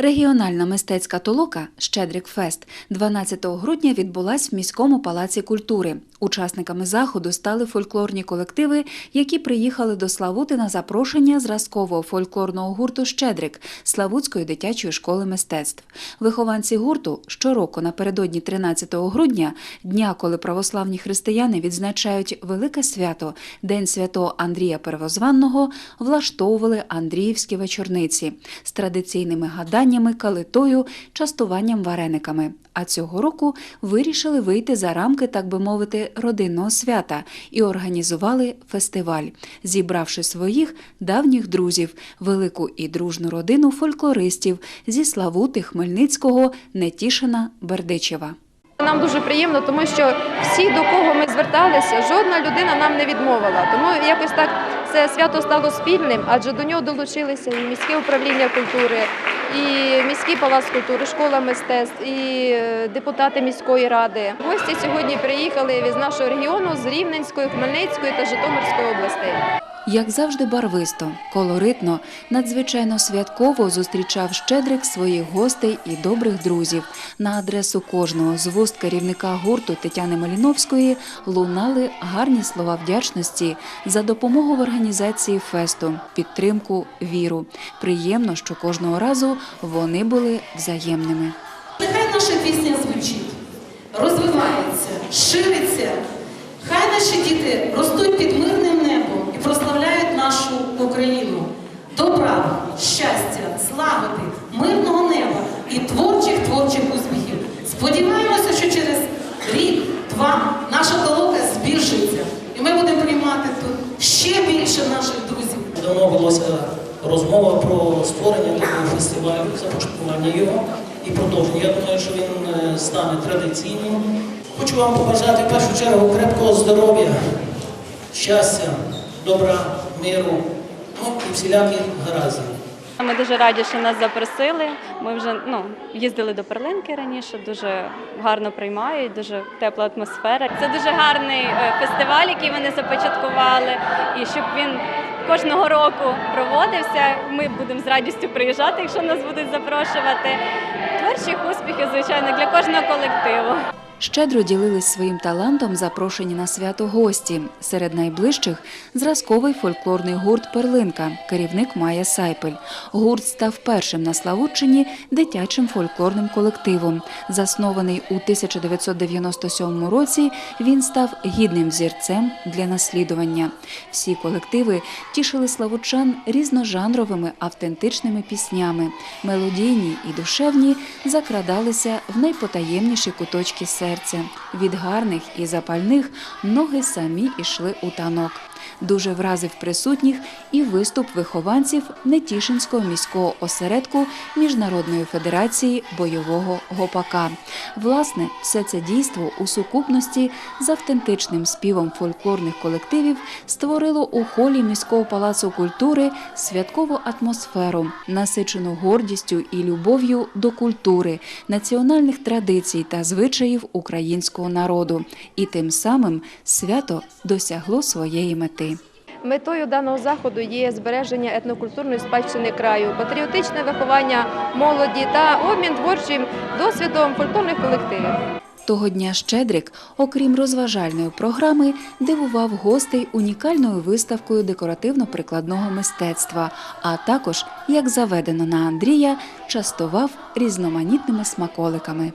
Регіональна мистецька толока Щедрик Фест 12 грудня відбулась в міському палаці культури. Учасниками заходу стали фольклорні колективи, які приїхали до Славути на запрошення зразкового фольклорного гурту Щедрик Славутської дитячої школи мистецтв. Вихованці гурту щороку напередодні 13 грудня, дня, коли православні християни відзначають велике свято День святого Андрія Первозванного, влаштовували Андріївські вечорниці з традиційними гаданнями, калитою, частуванням варениками. А цього року вирішили вийти за рамки, так би мовити, родинного свята і організували фестиваль, зібравши своїх давніх друзів, велику і дружну родину фольклористів зі Славути, Хмельницького, Нетішина, Бердичева. Нам дуже приємно, тому що всі, до кого ми зверталися, жодна людина нам не відмовила. Тому якось так це свято стало спільним, адже до нього долучилися і міське управління культури, і міський палац культури, школа мистецтв, і е, депутати міської ради. Гості сьогодні приїхали з нашого регіону з Рівненської, Хмельницької та Житомирської областей. Як завжди, барвисто, колоритно, надзвичайно святково зустрічав Щедрик своїх гостей і добрих друзів. На адресу кожного з вуст керівника гурту Тетяни Маліновської лунали гарні слова вдячності за допомогу в організації фесту, підтримку, віру. Приємно, що кожного разу вони були взаємними. Нехай наша пісня звучить, розвивається, шириться. Хай наші діти ростуть під мирним небом Україну. Добра, щастя, злагоди, мирного неба і творчих творчих успіхів. Сподіваємося, що через рік, два наша толока збільшиться, і ми будемо приймати тут ще більше наших друзів. Давно велася розмова про створення такого фестивалю, започаткування його і продовження. Я думаю, що він е, стане традиційним. Хочу вам побажати в першу чергу крепкого здоров'я, щастя, добра, миру, ну і всіляких гараздів. Ми дуже раді, що нас запросили. Ми вже ну, їздили до Перлинки раніше, дуже гарно приймають, дуже тепла атмосфера. Це дуже гарний е, фестиваль, який вони започаткували, і щоб він кожного року проводився. Ми будемо з радістю приїжджати, якщо нас будуть запрошувати. Творчих успіхів, звичайно, для кожного колективу. Щедро ділились своїм талантом запрошені на свято гості. Серед найближчих зразковий фольклорний гурт Перлинка, керівник Майя Сайпель. Гурт став першим на Славутчині дитячим фольклорним колективом. Заснований у 1997 році, він став гідним взірцем для наслідування. Всі колективи тішили славучан різножанровими автентичними піснями. Мелодійні і душевні закрадалися в найпотаємніші куточки серця. Від гарних і запальних ноги самі йшли у танок. Дуже вразив присутніх і виступ вихованців Нетішинського міського осередку Міжнародної федерації бойового гопака. Власне, все це дійство у сукупності з автентичним співом фольклорних колективів створило у холі міського палацу культури святкову атмосферу, насичену гордістю і любов'ю до культури, національних традицій та звичаїв українського народу. І тим самим свято досягло своєї мети. Метою даного заходу є збереження етнокультурної спадщини краю, патріотичне виховання молоді та обмін творчим досвідом фольклорних колективів. Того дня Щедрик, окрім розважальної програми, дивував гостей унікальною виставкою декоративно-прикладного мистецтва, а також, як заведено на Андрія, частував різноманітними смаколиками.